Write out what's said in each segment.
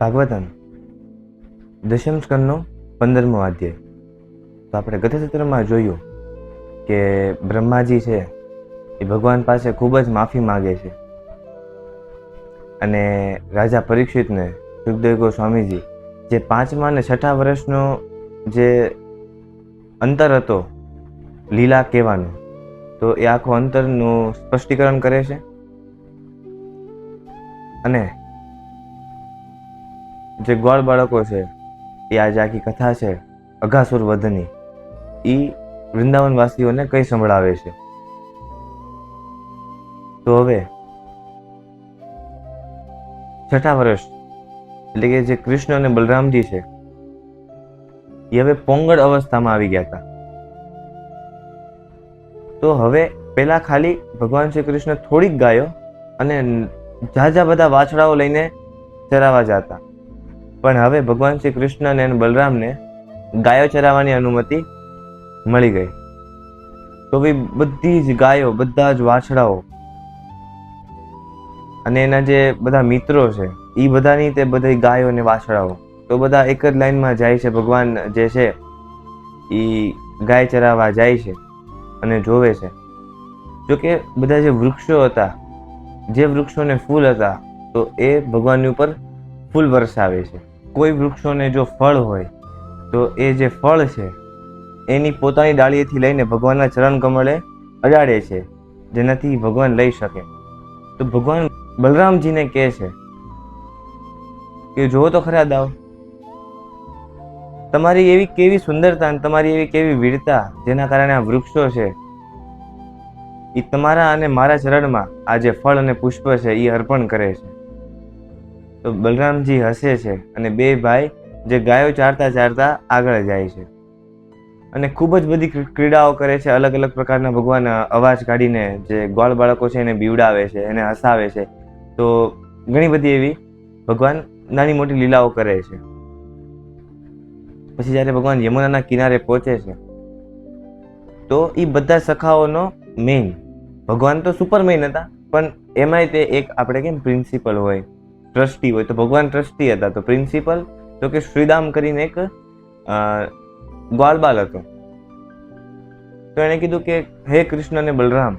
ભાગવતમ, દશમ સ્કંદનો પંદરમો અધ્યાય. તો આપણે ગતસૂત્રમાં જોયું કે બ્રહ્માજી છે, એ ભગવાન પાસે ખૂબ જ માફી માગે છે. અને રાજા પરીક્ષિતને સુખદેવ સ્વામીજી જે પાંચમા અને છઠ્ઠા વર્ષનો જે અંતર હતો, લીલા કહેવાનો, તો એ આખો અંતરનું સ્પષ્ટીકરણ કરે છે. અને જે ગોળ બાળકો છે, એ આજે આખી કથા છે અઘાસુર વધની એ વૃંદાવનવાસીઓને કઈ સંભળાવે છે. તો હવે, છઠ્ઠા વર્ષ, એટલે કે જે કૃષ્ણ અને બલરામજી છે, એ હવે પોંગળ અવસ્થામાં આવી ગયા હતા. તો હવે પેલા ખાલી ભગવાન શ્રી કૃષ્ણ થોડીક ગાયો અને ઝાઝા બધા વાછડાઓ લઈને ચરાવા જતા. પણ હવે ભગવાન શ્રી કૃષ્ણ અને બલરામને ગાયો ચરાવવાની અનુમતિ મળી ગઈ. તો ભાઈ બધી જ ગાયો, બધા જ વાછડાઓ અને એના જે બધા મિત્રો છે એ બધાની તે બધી ગાયો અને વાછડાઓ, તો બધા એક જ લાઈનમાં જાય છે, ભગવાન જે છે એ ગાય ચરાવવા જાય છે અને જોવે છે. જોકે બધા જે વૃક્ષો હતા, જે વૃક્ષોને ફૂલ હતા, તો એ ભગવાનની ઉપર ફૂલ વરસાવે છે. કોઈ વૃક્ષોને જો ફળ હોય, તો એ જે ફળ છે, એની પોતાની ડાળીએથી લઈને ભગવાનના ચરણ કમળે અડાડે છે, જેનાથી ભગવાન લઈ શકે. તો ભગવાન બલરામજીને કહે છે કે, જુઓ તો ખરા દાવ, તમારી એવી કેવી સુંદરતા અને તમારી એવી કેવી વીરતા જેના કારણે આ વૃક્ષો છે એ તમારા અને મારા ચરણમાં આ જે ફળ અને પુષ્પ છે એ અર્પણ કરે છે. તો બલરામજી હસે છે અને બે ભાઈ જે ગાયો ચારતા ચારતા આગળ જાય છે. અને ખૂબ જ બધી ક્રીડાઓ કરે છે. અલગ અલગ પ્રકારના ભગવાન અવાજ કાઢીને જે ગોળ બાળકો છે એને બીવડાવે છે, એને હસાવે છે. તો ઘણી બધી એવી ભગવાન નાની મોટી લીલાઓ કરે છે. પછી જ્યારે ભગવાન યમુનાના કિનારે પહોંચે છે, તો એ બધા સખાઓનો મેઇન ભગવાન તો સુપર મેઇન હતા, પણ એમાંય તે એક આપણે કેમ પ્રિન્સિપલ હોય. ટ્રસ્ટી હોય તો ભગવાન ટ્રસ્ટી હતા. તો પ્રિન્સિપલ, તો કે શ્રીદામ કરીને એક ગ્વાલબાલ હતો. તો એણે કીધું કે, હે કૃષ્ણ અને બલરામ,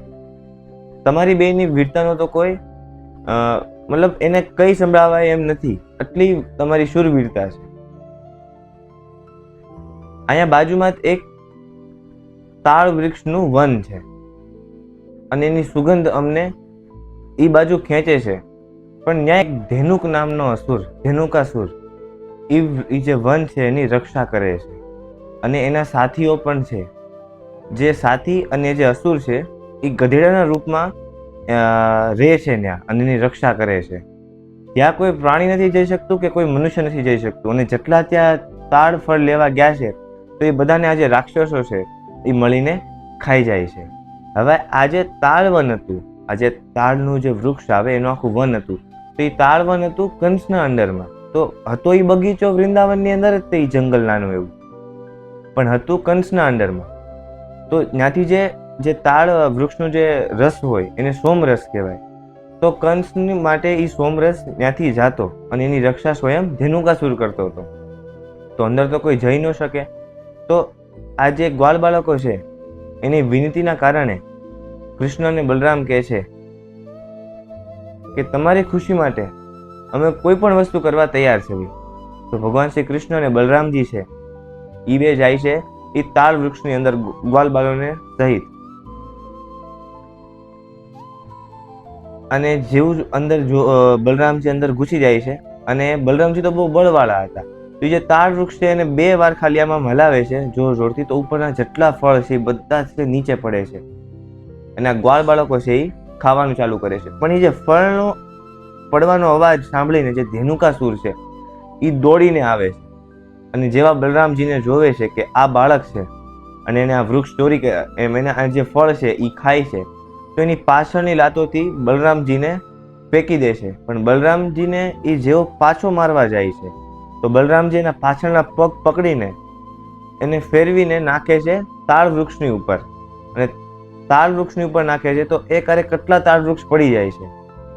તમારી બેની વીરતાનો તો કોઈ મતલબ એને કઈ સંભળાવાય એમ નથી. આટલી તમારી શૂરવીરતા છે. અહીંયા બાજુમાં એક તાળ વૃક્ષનું વન છે. અને એની સુગંધ અમને એ બાજુ ખેંચે છે. પણ ત્યાં એક ધેનુક નામનો અસુર ધેનુકાસુર એ જે વન છે એની રક્ષા કરે છે. અને એના સાથીઓ પણ છે. જે સાથી અને જે અસુર છે એ ગધેડાના રૂપમાં રહે છે ત્યાં અને એની રક્ષા કરે છે. ત્યાં કોઈ પ્રાણી નથી જઈ શકતું કે કોઈ મનુષ્ય નથી જઈ શકતું. અને જેટલા ત્યાં તાડ ફળ લેવા ગયા છે, તો એ બધાને આજે રાક્ષસો છે એ મળીને ખાઈ જાય છે. હવે આ જે તાળ વન હતું, આ જે તાળનું જે વૃક્ષ આવે, એનું આખું વન હતું તો એ તાળવન હતું કંસના અંડરમાં. તો હતો એ બગીચો વૃંદાવનની અંદર જ તે જંગલ નાનું એવું. પણ હતું કંસના અંડરમાં. તો ત્યાંથી જે જે તાળ વૃક્ષનો જે રસ હોય, એને સોમરસ કહેવાય. તો કંસની માટે એ સોમરસ ત્યાંથી જાતો અને એની રક્ષા સ્વયં ધેનુકાસુર કરતો હતો. તો અંદર તો કોઈ જઈ ન શકે. તો આ જે ગ્વાલ બાળકો છે, એની વિનંતીના કારણે કૃષ્ણ અને બલરામ કહે છે કે તમારી ખુશી માટે અમે કોઈ પણ વસ્તુ કરવા તૈયાર છે તો ભગવાન શ્રી કૃષ્ણ અને બલરામજી છે એ બે જાય છે એ તાલ વૃક્ષની અંદર ગ્વાલ બાલોને સહિત. અને જેવું જ અંદર જો બલરામજી અંદર ઘૂસી જાય છે, અને બલરામજી તો બહુ બળવાળા હતા. તો જે તાળ વૃક્ષ છે એને બે વાર ખાલી આમાં હલાવે છે જોર જોરથી તો ઉપરના જેટલા ફળ છે એ બધા જ નીચે પડે છે. અને આ ગ્વાલ બાળકો છે એ ખાવાનું ચાલુ કરે છે. પણ એ જે ફળનો, પડવાનો અવાજ સાંભળીને જે ધેનુકાસુર છે એ દોડીને આવે છે. અને જેવા બલરામજીને જોવે છે કે આ બાળક છે અને એને આ વૃક્ષ ચોરી એમ એને આ જે ફળ છે એ ખાય છે, તો એની પાછળની લાતોથી બલરામજીને ફેંકી દે છે. પણ બલરામજીને એ જેવો પાછો મારવા જાય છે, તો બલરામજી એના પાછળના પગ પકડીને એને ફેરવીને નાખે છે તાળ વૃક્ષની ઉપર. અને તાળ વૃક્ષની ઉપર નાખે છે, તો એ ક્યારે કેટલા તાળ વૃક્ષ પડી જાય છે?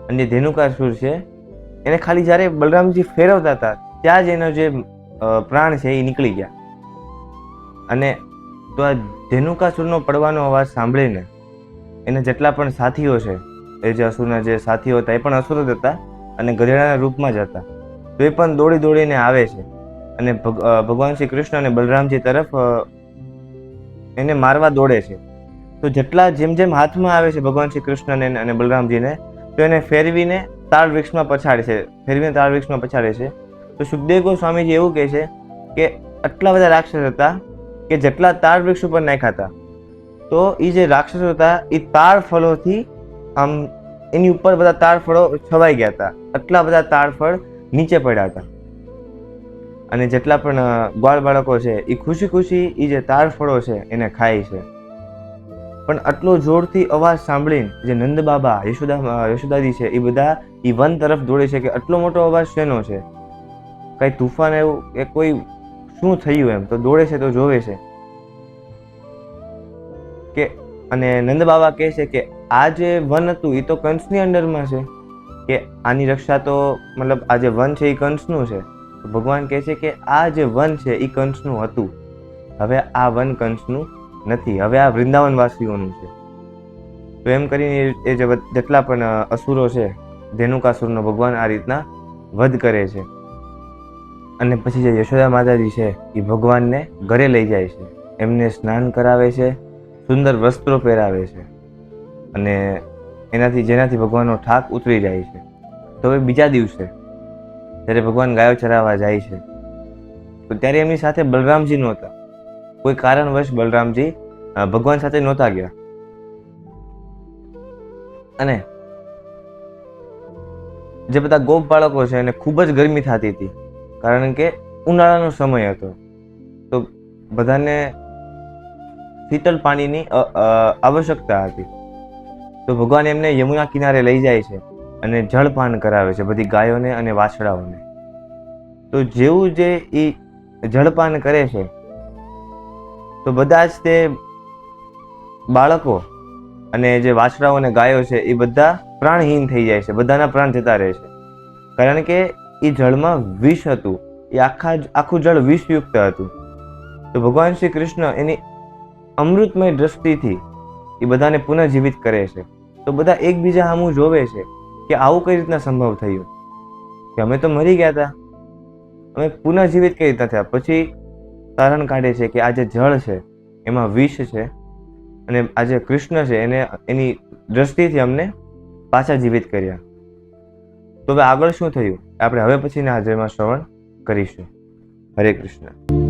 અને જે ધેનુકાસુર છે? એને ખાલી જ્યારે બલરામજી ફેરવતા હતા, ત્યાં જ એનો જે પ્રાણ છે એ નીકળી ગયા. અને તો આ ધેનુકાસુરનો પડવાનો અવાજ સાંભળીને એના જેટલા પણ સાથીઓ છે, એ જે અસુરના જે સાથીઓ હતા, એ પણ અસુર જ હતા અને ગધેડાના રૂપમાં જ હતા. તો એ પણ દોડી દોડીને આવે છે. અને ભગ- ભગવાન શ્રી કૃષ્ણ અને બલરામજી તરફ એને મારવા દોડે છે. તો જેટલા જેમ જેમ હાથમાં આવે છે ભગવાન શ્રી કૃષ્ણને અને બલરામજીને, તો એને ફેરવીને તાળ વૃક્ષમાં પછાડે છે. ફેરવીને તાળ વૃક્ષમાં પછાડે છે. તો સુખદેવ સ્વામીજી એવું કહે છે કે આટલા બધા રાક્ષસ હતા કે જેટલા તાળ વૃક્ષ ઉપર નાખ્યા હતા, તો એ જે રાક્ષસો હતા એ તાળ ફળોથી આમ એની ઉપર બધા તાળ ફળો છવાઈ ગયા હતા. આટલા બધા તાળ ફળ નીચે પડ્યા હતા. અને જેટલા પણ ગોળ બાળકો છે એ ખુશી ખુશી એ જે તાળ ફળો છે એને ખાય છે. પણ આટલો જોરથી અવાજ સાંભળીને જે નંદ બાબા, યશોદા છે, એ બધા એ વન તરફ દોડે છે કે આટલો મોટો અવાજ શેનો છે? કઈ તુફાન એવું કે કોઈ શું થયું એમ? તો દોડે છે, તો જોવે છે. કે, અને નંદ બાબા કહે છે કે આ જે વન હતું એ તો કંસની અંડરમાં છે. કે આની રક્ષા તો મતલબ આ જે વન છે એ કંસનું છે. ભગવાન કહે છે કે આ જે વન છે એ કંસનું હતું. હવે આ વન કંસનું નથી. હવે આ વૃંદાવનવાસીઓનું છે. તો એમ કરીને એ- જેટલા પણ અસુરો છે, ધેનુકાસુરનો ભગવાન આ રીતના વધ કરે છે. અને પછી જે યશોદા માતાજી છે, એ ભગવાનને ઘરે લઈ જાય છે. એમને સ્નાન કરાવે છે, સુંદર વસ્ત્રો પહેરાવે છે. અને એનાથી, જેનાથી ભગવાનનો ઠાક ઉતરી જાય છે. તો હવે બીજા દિવસે જ્યારે ભગવાન ગાયો ચરાવવા જાય છે, તો ત્યારે એમની સાથે બલરામજી નહોતા. કોઈ કારણવશ બલરામજી ભગવાન સાથે નહોતા ગયા. અને જે બધા ગોપ બાળકો છે એને ખૂબ જ ગરમી થતી હતી, કારણ કે ઉનાળાનો સમય હતો. તો બધાને શીતળ પાણીની આવશ્યકતા હતી. તો ભગવાન એમને યમુના કિનારે લઈ જાય છે અને જળપાન કરાવે છે બધી ગાયોને અને વાછડાઓને. તો જેવું જે એ જળપાન કરે છે તો બધા જ તે બાળકો અને જે વાછડાઓ અને ગાયો છે, એ બધા પ્રાણહીન થઈ જાય છે, બધાના પ્રાણ જતા રહે છે. કારણ કે એ જળમાં વિષ હતું. એ આખા આખું જળ વિષયુક્ત હતું. તો ભગવાન શ્રી કૃષ્ણ એની અમૃતમય દ્રષ્ટિથી એ બધાને પુનઃજીવિત કરે છે. તો બધા એકબીજા સામું જોવે છે કે આવું કઈ રીતના સંભવ થયું. કે અમે તો મરી ગયા હતા અમે પુનઃજીવિત કઈ રીતના થયા? પછી તારણ કાઢે છે કે આ જે જળ છે, એમાં વિષ છે અને આ જે કૃષ્ણ છે એને, એની દ્રષ્ટિથી અમને પાછા જીવિત કર્યા. તો હવે આગળ શું થયું? આપણે હવે પછીના હાજરમાં શ્રવણ કરીશું. હરે કૃષ્ણ.